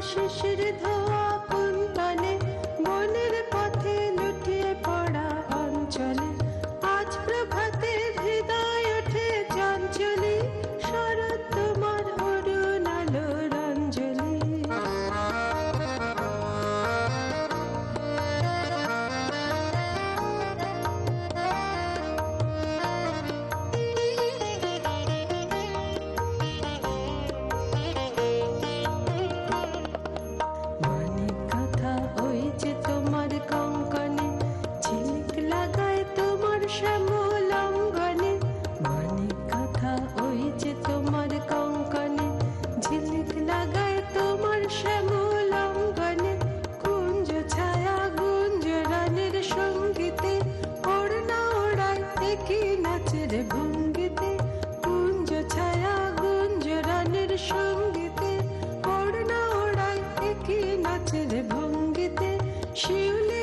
শিশির ধোয়া কুন্তলে মনের পথে লুটিয়ে পড়া অঞ্চলে। আজ প্রভাতে হৃদয় ওঠে চঞ্চলি শরৎ পাখি নাচের ভঙ্গিতে শিউলি